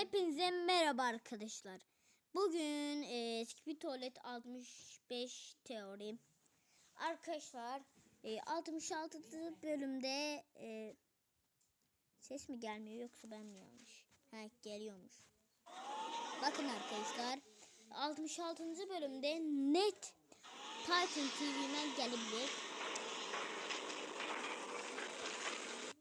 Hepinize merhaba arkadaşlar. Bugün e, Skip Tuvalet 65 teori. Arkadaşlar e, 66. bölümde e, ses mi gelmiyor yoksa ben mi yanlış? Ha geliyormuş. Bakın arkadaşlar 66. bölümde net Titan TV'den gelebilir.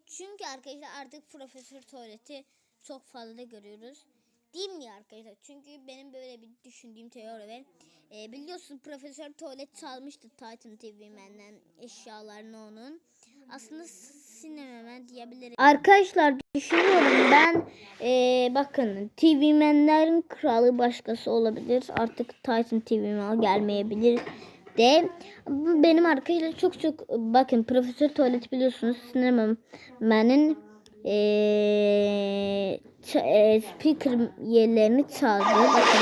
Çünkü arkadaşlar artık Profesör Tuvalet'i çok fazla görüyoruz. Değil mi arkadaşlar? Çünkü benim böyle bir düşündüğüm teori var. Ee, biliyorsun Profesör Tuvalet çalmıştı Titan TV'menden eşyalarını onun. Aslında sinememe diyebilirim. Arkadaşlar düşünüyorum ben ee, bakın TV'menlerin kralı başkası olabilir. Artık Titan TV'men gelmeyebilir de benim arkadaşlar çok çok bakın Profesör Tuvalet biliyorsunuz sinemamenin ç- eee, speaker yerlerini çaldı. Bakın.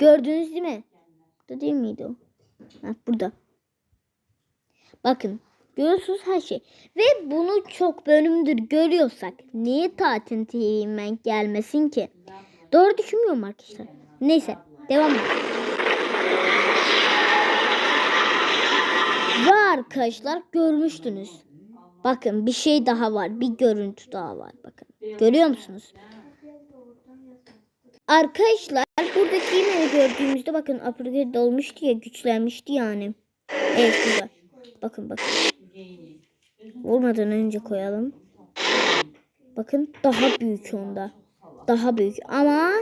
Gördünüz değil mi? Burada değil miydi o? Ha, burada. Bakın. Görüyorsunuz her şey. Ve bunu çok bölümdür görüyorsak niye Tatin TV'men gelmesin ki? Doğru düşünmüyorum arkadaşlar. Neyse. Devam edelim. Ve arkadaşlar görmüştünüz. Bakın bir şey daha var. Bir görüntü daha var. Bakın. Görüyor musunuz? Arkadaşlar buradaki yine gördüğümüzde bakın upgrade olmuştu ya güçlenmişti yani. Evet burada. Bakın bakın. Vurmadan önce koyalım. Bakın daha büyük onda. Daha büyük ama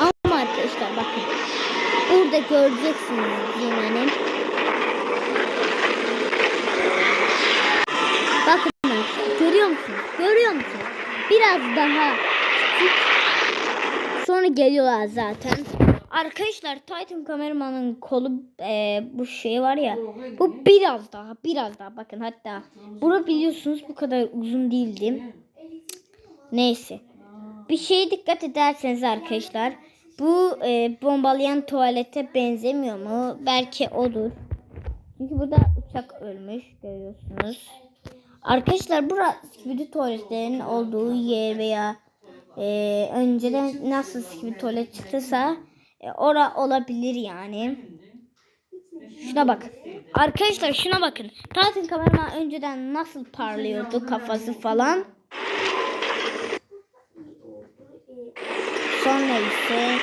ama arkadaşlar bakın. Burada göreceksiniz yani. Bakın arkadaşlar, görüyor musunuz? Görüyor musunuz? Biraz daha. Sonra geliyorlar zaten. Arkadaşlar Titan kameramanın kolu e, bu şey var ya. Bu biraz daha biraz daha bakın hatta. Bunu biliyorsunuz bu kadar uzun değildi. Neyse. Bir şeye dikkat ederseniz arkadaşlar. Bu e, bombalayan tuvalete benzemiyor mu? Belki odur. Çünkü burada uçak ölmüş görüyorsunuz. Arkadaşlar burası skibidi tuvaletlerin olduğu yer veya e, önceden nasıl skibidi tuvalet çıktıysa e, ora olabilir yani. Şuna bak. Arkadaşlar şuna bakın. Tatil kameraman önceden nasıl parlıyordu kafası falan. Sonra ise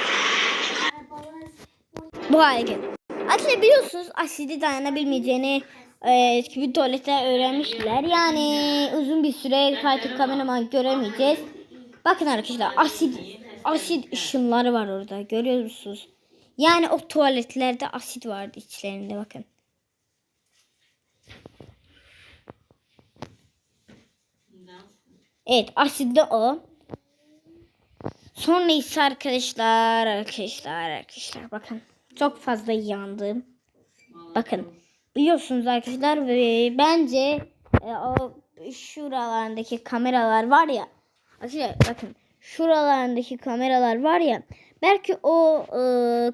bu hale geldi. Aslında biliyorsunuz asidi dayanabilmeyeceğini e, gibi tuvalette öğrenmişler. Yani uzun bir süre kayıt kameraman göremeyeceğiz. Bakın arkadaşlar asit asit ışınları var orada. Görüyor musunuz? Yani o tuvaletlerde asit vardı içlerinde bakın. Evet asitli o. Sonra ise arkadaşlar arkadaşlar arkadaşlar bakın çok fazla yandım. Bakın biliyorsunuz arkadaşlar ve bence e, o şuralarındaki kameralar var ya arkadaşlar bakın şuralarındaki kameralar var ya belki o e,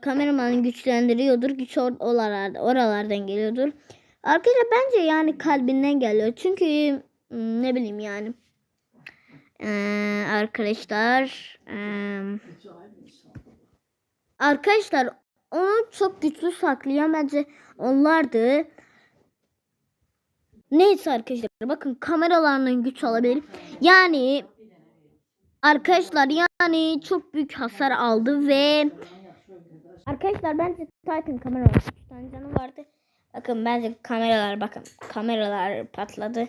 kameramanı güçlendiriyordur güç or oralarda, oralardan geliyordur. Arkadaşlar bence yani kalbinden geliyor çünkü hmm, ne bileyim yani ee, arkadaşlar ee, arkadaşlar onu çok güçlü saklayan bence onlardı. Neyse arkadaşlar bakın kameralarının güç alabilir. Yani arkadaşlar yani çok büyük hasar aldı ve arkadaşlar bence Titan kamera var. Bir tane canı vardı. Bakın bence kameralar bakın kameralar patladı.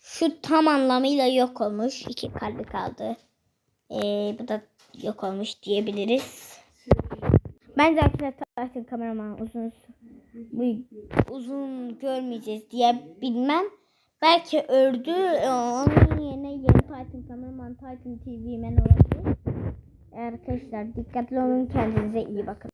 Şu tam anlamıyla yok olmuş. İki kalbi kaldı. Ee, bu da yok olmuş diyebiliriz. Bence arkadaşlar Titan kameraman uzun uzun görmeyeceğiz diye bilmem. Belki öldü. Ee, Onun yerine yeni Titan kameraman Titan TV men olabilir. Arkadaşlar dikkatli olun kendinize iyi bakın.